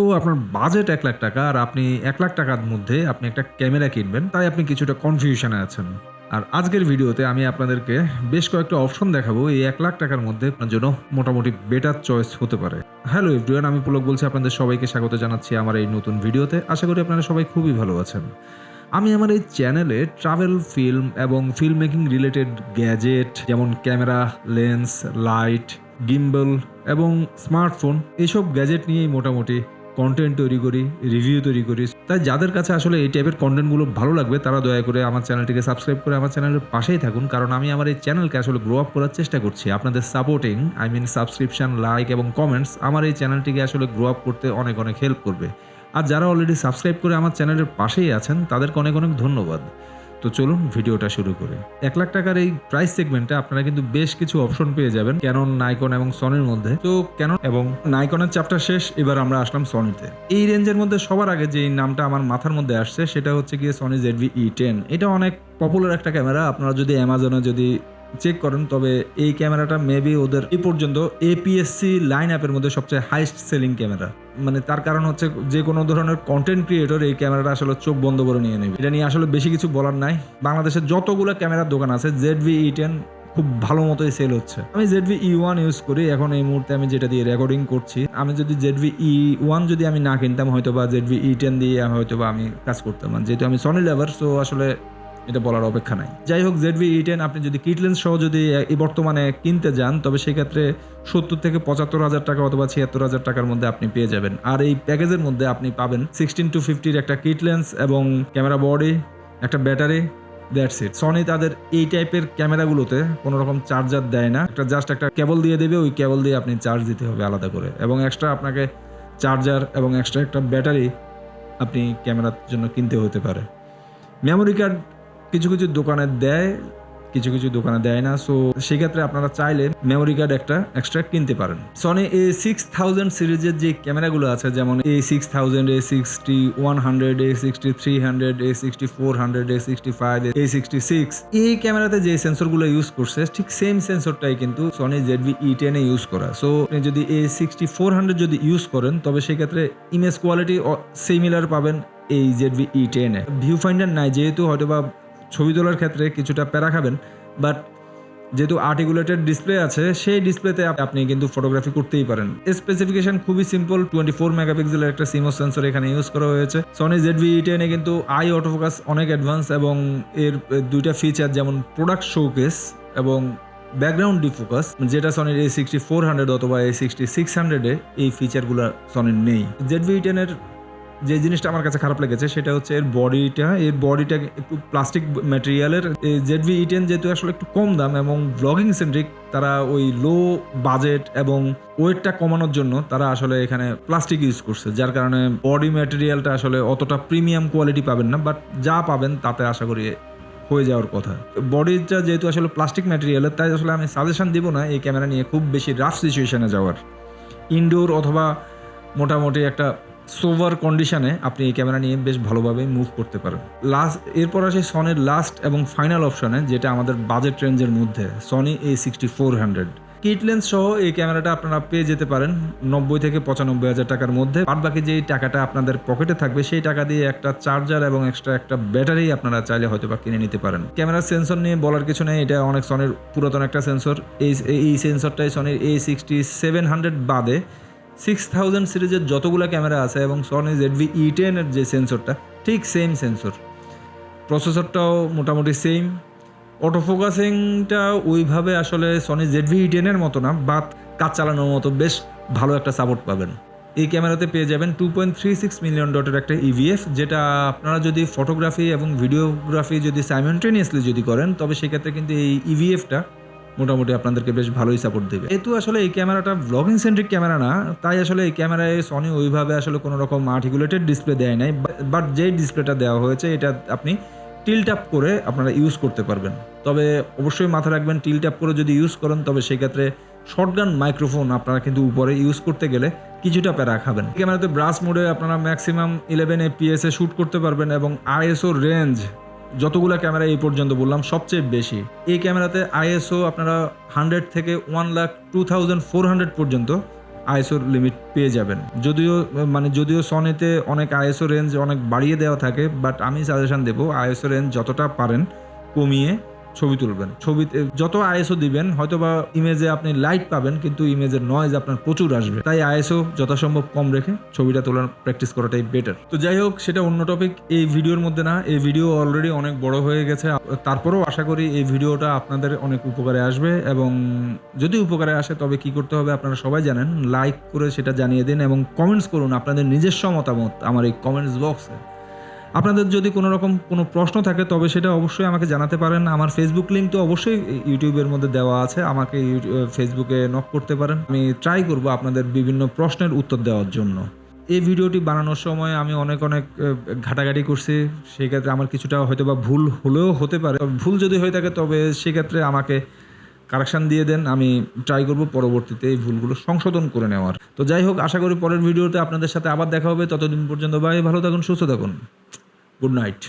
So আপনার budget এক লাখ টাকা আর আপনি এক লাখ টাকার মধ্যে আপনি একটা ক্যামেরা কিনবেন, তাই আপনি কিছুটা কনফিউশনে আছেন। আর আজকের ভিডিওতে আমি আপনাদেরকে বেশ কয়েকটা অপশন দেখাবো, এই এক লাখ টাকার মধ্যে আপনার জন্য মোটামুটি বেটার চয়েস হতে পারে। হ্যালো এভরিওয়ান আমি পুলক বলছি, আপনাদের সবাইকে স্বাগত জানাচ্ছি আমার এই নতুন ভিডিওতে। আশা করি আপনারা সবাই খুবই ভালো আছেন। আমি আমার এই চ্যানেলে ট্রাভেল ফিল্ম এবং ফিল্ম মেকিং রিলেটেড গ্যাজেট যেমন ক্যামেরা লেন্স লাইট গিম্বল এবং স্মার্টফোন এসব গ্যাজেট নিয়েই মোটামুটি কন্টেন্ট তৈরি করি রিভিউ তৈরি করি। তাই যাদের কাছে আসলে এই টাইপের কন্টেন্টগুলো ভালো লাগবে, তারা দয়া করে আমার চ্যানেলটিকে সাবস্ক্রাইব করে আমার চ্যানেলের পাশেই থাকুন, কারণ আমি আমার এই চ্যানেলকে আসলে গ্রো আপ করার চেষ্টা করছি। আপনাদের supporting I mean subscription like এবং কমেন্টস আমার এই চ্যানেলটিকে আসলে গ্রো আপ করতে অনেক অনেক হেল্প করবে। আর যারা অলরেডি সাবস্ক্রাইব করে আমার চ্যানেলের পাশেই আছেন, তাদেরকে অনেক অনেক ধন্যবাদ। তো চলুন ভিডিওটা শুরু করি। এক লাখ টাকার এই প্রাইস সেগমেন্টে আপনারা কিন্তু বেশ কিছু অপশন পেয়ে যাবেন ক্যানন নাইকন এবং সনির মধ্যে। তো কেন এবং নাইকনের চ্যাপ্টার শেষ, এবার আমরা আসলাম সনিতে এই রেঞ্জের মধ্যে সবার আগে যে নামটা আমার মাথার মধ্যে আসছে, সেটা হচ্ছে গিয়ে সনি জেডভি ই টেন এটা অনেক পপুলার একটা ক্যামেরা আপনারা যদি অ্যামাজনে যদি চেক করেন, তবে এই ক্যামেরাটা মেবি ওদের এই পর্যন্ত এপিএসসি লাইন অ্যাপের মধ্যে সবচেয়ে হাইস্ট সেলিং ক্যামেরা। মানে তার কারণ হচ্ছে যে কোনো ধরনের কন্টেন্ট ক্রিয়েটর এই ক্যামেরাটা আসলে চোখ বন্ধ করে নিয়ে নেবে। এটা নিয়ে আসলে বেশি কিছু বলার নাই। বাংলাদেশের যতগুলো ক্যামেরার দোকান আছে জেড ভি ই টেন খুব ভালো মতোই সেল হচ্ছে। আমি Z V E one use করি, এখন এই মুহূর্তে আমি যেটা দিয়ে রেকর্ডিং করছি, আমি যদি জেড ভি ই ওয়ান যদি আমি না কিনতাম হয়তো বা জেড ভি ই টেন দিয়ে হয়তো বা আমি কাজ করতাম। যেহেতু আমি সনি লেভার সো আসলে এটা বলার অপেক্ষা নাই। যাই হোক জেড ভি ই টেন আপনি যদি কিট লেন্স সহ যদি বর্তমানে কিনতে যান, তবে সেক্ষেত্রে সত্তর থেকে পঁচাত্তর হাজার টাকা অথবা ছিয়াত্তর হাজার টাকার মধ্যে আপনি পেয়ে যাবেন। আর এই প্যাকেজের মধ্যে আপনি পাবেন সিক্সটিন টু ফিফটির একটা কিট লেন্স এবং ক্যামেরা বডি একটা ব্যাটারি দ্যাটস ইট সনি তাদের এই টাইপের ক্যামেরাগুলোতে কোনো রকম চার্জার দেয় না। একটা জাস্ট একটা কেবল দিয়ে দেবে, ওই কেবল দিয়ে আপনি চার্জ দিতে হবে আলাদা করে। এবং এক্সট্রা আপনাকে চার্জার এবং এক্সট্রা একটা ব্যাটারি আপনি ক্যামেরার জন্য কিনতে হতে পারে। মেমোরি কার্ড কিছু কিছু দোকানে দেয়, কিছু কিছু দোকানে দেয় না সো সেক্ষেত্রে আপনারা চাইলে মেমোরি কার্ড একটা এক্সট্রা কিনতে পারেন। সনি এ সিক্স থাউজেন্ড সিরিজের যে ক্যামেরাগুলো আছে, যেমন A six thousand A sixty one hundred A sixty three hundred A sixty four hundred A sixty five A sixty six এই ক্যামেরাতে যে সেন্সরগুলো ইউজ করছে, ঠিক সেম সেন্সরটাই কিন্তু সনি জেডভি ই টেনে ইউজ করা। সো আপনি যদি এ সিক্সটি ফোর হান্ড্রেড যদি ইউজ করেন, তবে সেক্ষেত্রে ইমেজ কোয়ালিটি সিমিলার পাবেন এই জেড জেডভি ই টেনে ভিউ ফাইন্ডার নাই, যেহেতু হয়তো বা ছবি তোলার ক্ষেত্রে কিছুটা প্যারা খাবেন, বাট যেহেতু আর্টিকুলেটেড ডিসপ্লে আছে, সেই ডিসপ্লেতে আপনি কিন্তু ফটোগ্রাফি করতেই পারেন। স্পেসিফিকেশন খুবই সিম্পল টোয়েন্টি ফোর মেগাপিক্সেলের একটা সিমো সেন্সর এখানে ইউজ করা হয়েছে। সনি জেড ভি টেনে কিন্তু আই অটোফোকাস অনেক অ্যাডভান্স এবং এর দুইটা ফিচার যেমন প্রোডাক্ট শোকেস এবং ব্যাকগ্রাউন্ড ডিফোকাস যেটা সনির এ সিক্সটি ফোর হান্ড্রেড অথবা এ সিক্সটি সিক্স হান্ড্রেডে এই ফিচারগুলো সনির নেই। জেড ভি টেনের যে জিনিসটা আমার কাছে খারাপ লেগেছে সেটা হচ্ছে এর বডিটা এর বডিটা একটু প্লাস্টিক ম্যাটেরিয়ালের জেড ভি ইটেন যেহেতু আসলে একটু কম দাম এবং ব্লগিং সেন্ট্রিক তারা ওই লো বাজেট এবং ওয়েটটা কমানোর জন্য তারা আসলে এখানে প্লাস্টিক ইউজ করছে, যার কারণে বডি ম্যাটেরিয়ালটা আসলে অতটা প্রিমিয়াম কোয়ালিটি পাবেন না বাট যা পাবেন তাতে আশা করি হয়ে যাওয়ার কথা। বডিটা যেহেতু আসলে প্লাস্টিক ম্যাটেরিয়ালের তাই আসলে আমি সাজেশন দিব না, এই ক্যামেরা নিয়ে খুব বেশি রাফ সিচুয়েশানে যাওয়ার। ইনডোর অথবা মোটামুটি একটা সোভার কন্ডিশনে আপনি এই ক্যামেরা নিয়ে বেশ ভালোভাবে মুভ করতে পারেন। লাস্ট এরপর আসে সনির লাস্ট এবং ফাইনাল অপশনে যেটা আমাদের বাজেট রেঞ্জের মধ্যে Sony A sixty four hundred kit lens সহ এই ক্যামেরাটা আপনারা পেয়ে যেতে পারেন নব্বই থেকে পঁচানব্বই হাজার টাকার মধ্যে। বাদ বাকি যেই টাকাটা আপনাদের পকেটে থাকবে, সেই টাকা দিয়ে একটা চার্জার এবং এক্সট্রা একটা ব্যাটারি আপনারা চাইলে হয়তো বা কিনে নিতে পারেন। ক্যামেরার সেন্সর নিয়ে বলার কিছু নেই, এটা অনেক সনের পুরাতন একটা সেন্সর এই এই সেন্সরটাই সনির এ সিক্সটি সেভেন হান্ড্রেড বাদে সিক্স থাউজেন্ড সিরিজের যতগুলো ক্যামেরা আছে এবং সনি জেডভি ই টেনের যে সেন্সরটা, ঠিক সেম সেন্সর প্রসেসরটাও মোটামুটি সেম অটো ফোকাসিংটা ওইভাবে আসলে সনি জেডভি ই টেনের মতো না বাট কাজ চালানোর মতো বেশ ভালো একটা সাপোর্ট পাবেন। এই ক্যামেরাতে পেয়ে যাবেন two point three six million ডটের একটা ইভিএফ যেটা আপনারা যদি ফটোগ্রাফি এবং ভিডিওগ্রাফি যদি সাইমেন্টেনিয়াসলি যদি করেন, তবে সেক্ষেত্রে কিন্তু এই ইভিএফটা মোটামুটি আপনাদেরকে বেশ ভালোই সাপোর্ট দেবে। যেহেতু আসলে এই ক্যামেরাটা ব্লগিং সেন্ট্রিক ক্যামেরা না, তাই আসলে এই ক্যামেরায় সনি ওইভাবে আসলে কোনো রকম আর্টিকুলেটেড ডিসপ্লে দেয় নাই বাট যেই ডিসপ্লেটা দেওয়া হয়েছে, এটা আপনি টিল ট্যাপ করে আপনারা ইউজ করতে পারবেন। তবে অবশ্যই মাথা রাখবেন টিল ট্যাপ করে যদি ইউজ করেন, তবে সেক্ষেত্রে শর্টগান মাইক্রোফোন আপনারা কিন্তু উপরে ইউজ করতে গেলে কিছুটা প্যারা খাবেন। ক্যামেরাতে ব্রাশ মোডে আপনারা ম্যাক্সিমাম ইলেভেন এপিএস শ্যুট করতে পারবেন এবং আইএসও রেঞ্জ যতগুলো ক্যামেরা এই পর্যন্ত বললাম, সবচেয়ে বেশি। এই ক্যামেরাতে আইএসও আপনারা হান্ড্রেড থেকে one lakh two thousand four hundred পর্যন্ত আইএসওর লিমিট পেয়ে যাবেন। যদিও মানে যদিও সনেতে অনেক আইএসও রেঞ্জ অনেক বাড়িয়ে দেওয়া থাকে বাট আমি সাজেশান দেবো আইএসও রেঞ্জ যতটা পারেন কমিয়ে ছবি তুলবেন। ছবিতে যত আইএসও দিবেন হয়তো বা ইমেজে আপনি লাইট পাবেন, কিন্তু ইমেজের নয়েজ আপনার প্রচুর আসবে। তাই আইএসও যথাসম্ভব কম রেখে ছবিটা তোলার প্র্যাকটিস করাটাই বেটার তো যাই হোক, সেটা অন্য টপিক এই ভিডিওর মধ্যে না, এই ভিডিও অলরেডি অনেক বড় হয়ে গেছে। তারপরেও আশা করি এই ভিডিওটা আপনাদের অনেক উপকারে আসবে এবং যদি উপকারে আসে, তবে কি করতে হবে আপনারা সবাই জানেন। লাইক করে সেটা জানিয়ে দিন এবং কমেন্টস করুন আপনাদের নিজস্ব মতামত আমার এই কমেন্টস বক্সে আপনাদের যদি কোনো রকম কোনো প্রশ্ন থাকে, তবে সেটা অবশ্যই আমাকে জানাতে পারেন। আমার ফেসবুক লিঙ্ক তো অবশ্যই ইউটিউবের মধ্যে দেওয়া আছে। আমাকে ফেসবুকে নক করতে পারেন। আমি ট্রাই করব আপনাদের বিভিন্ন প্রশ্নের উত্তর দেওয়ার জন্য। এই ভিডিওটি বানানোর সময় আমি অনেক অনেক ঘাটাঘাটি করছি। সেক্ষেত্রে আমার কিছুটা হয়তো বা ভুল হলেও হতে পারে। ভুল যদি হয়ে থাকে, তবে সেক্ষেত্রে আমাকে কারেকশান দিয়ে দেন। আমি ট্রাই করব পরবর্তীতে এই ভুলগুলো সংশোধন করে নেওয়ার। তো যাই হোক, আশা করি পরের ভিডিওতে আপনাদের সাথে আবার দেখা হবে। ততদিন পর্যন্ত বাই ভালো থাকুন, সুস্থ থাকুন। Good night